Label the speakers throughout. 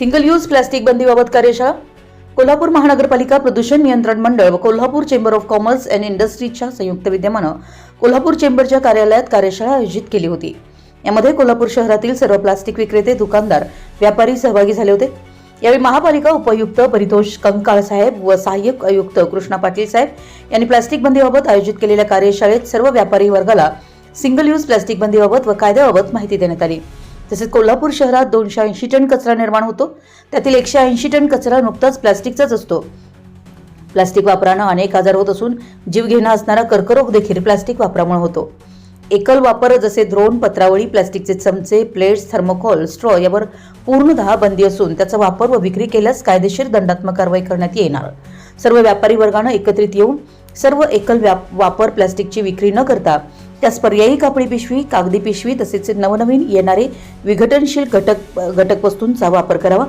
Speaker 1: Single use plastic बंदीबाबत कार्यशाळा? कोल्हापूर महानगरपालिका प्रदूषण नियंत्रण मंडळ व Kolhapur chamber of commerce and इंडस्ट्रीजच्या संयुक्त विद्यमानं कोल्हापूर चेंबरच्या कार्यालयात कार्यशाळा आयोजित केली होती. यामध्ये कोल्हापूर शहरातील सर्व प्लास्टिक विक्रेते दुकानदार व्यापारी सहभागी झाले होते. यावेळी महापालिका उपयुक्त परितोष कंकाळ साहेब व सहाय्यक आयुक्त कृष्णा पाटील साहेब यांनी प्लास्टिक बंदीबाबत आयोजित केलेल्या कार्यशाळेत सर्व व्यापारी वर्गाला सिंगल यूज प्लास्टिक बंदीबाबत व कायद्याबाबत माहिती देण्यात आली. तसेच कोल्हापूर शहरात दोनशे ऐंशी टन कचरा निर्माण होतो. त्यातील एकशे ऐंशी टन कचरा नुकताच प्लास्टिकचाच असतो. प्लास्टिक वापरानं अनेक आजार होत असून जीवघेणा असणारा कर्करोग देखील प्लास्टिक वापरामुळे होतो. एकल वापर जसे द्रोण पत्रावळी प्लास्टिकचे चमचे प्लेट्स थर्मोकॉल स्ट्रॉ यावर पूर्णतः बंदी असून त्याचा वापर व विक्री केल्यास कायदेशीर दंडात्मक कारवाई करण्यात येणार. सर्व व्यापारी वर्गानं एकत्रित येऊन सर्व एकल व्याप वापर प्लास्टिकची विक्री न करता त्यास पर्यायी कापडी पिशवी कागदी पिशवी तसेच नवनवीन येणारे विघटनशील घटक घटक वस्तूंचा वापर करावा.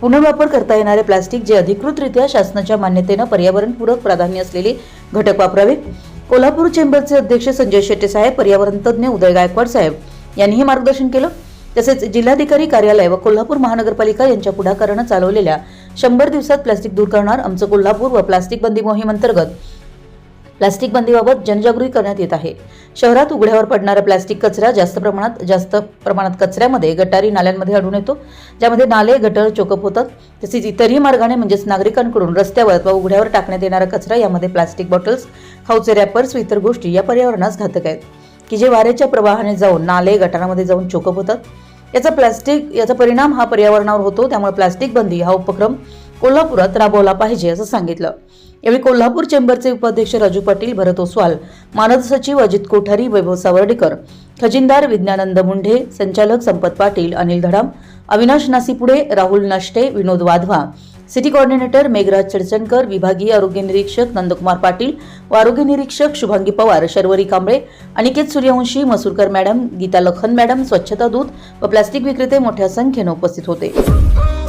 Speaker 1: पुनर्वापर करता येणारे प्लास्टिक जे अधिकृतरित्या शासनाच्या मान्यतेनं पर्यावरणपूरक प्राधान्य असलेले घटक वापरावे. कोल्हापूर चेंबरचे अध्यक्ष संजय शेट्टे साहेब पर्यावरण तज्ज्ञ उदय गायकवाड साहेब यांनीही मार्गदर्शन केलं. तसेच जिल्हाधिकारी कार्यालय व कोल्हापूर महानगरपालिका यांच्या पुढाकारानं चालवलेल्या शंभर दिवसात प्लास्टिक दूर करणार आमचं कोल्हापूर व प्लास्टिक बंदी मोहीम अंतर्गत प्लास्टिक बंदीबाबत जनजागृती करण्यात येत आहे. शहरात उघड्यावर पडणारा प्लास्टिक कचरा जास्त प्रमाणात जास्त प्रमाणात कचऱ्यामध्ये गटारी नाल्यांमध्ये आढळून येतो. ज्यामध्ये नाले गटर चोकअप होतात. तसेच इतरही मार्गाने म्हणजेच नागरिकांकडून रस्त्यावर अथवा उघड्यावर टाकण्यात येणारा कचरा यामध्ये प्लास्टिक बॉटल्स खाऊचे रॅपर्स व इतर गोष्टी या पर्यावरणास घातक आहेत. की जे वाऱ्याच्या प्रवाहाने जाऊन नाले गटारामध्ये जाऊन चोकअप होतात. याचा प्लास्टिक याचा परिणाम हा पर्यावरणावर होतो. त्यामुळे प्लास्टिक बंदी हा उपक्रम कोल्हापुरात राबवला पाहिजे असं सांगितलं. यावेळी कोल्हापूर चेंबरचे उपाध्यक्ष राजू पाटील भरत ओसवाल मानद सचिव अजित कोठारी वैभव सावर्डेकर खजिनदार विज्ञानंद मुंढे संचालक संपत पाटील अनिल धडाम अविनाश नासीपुडे राहुल नष्टे विनोद वाधवा सिटी कोऑर्डिनेटर मेघराज चडचणकर विभागीय आरोग्य निरीक्षक नंदकुमार पाटील व आरोग्य निरीक्षक शुभांगी पवार शर्वरी कांबळे अनिकेत सूर्यवंशी मसूरकर मॅडम गीता लखन मॅडम स्वच्छता दूत व प्लास्टिक विक्रेते मोठ्या संख्येनं उपस्थित होते.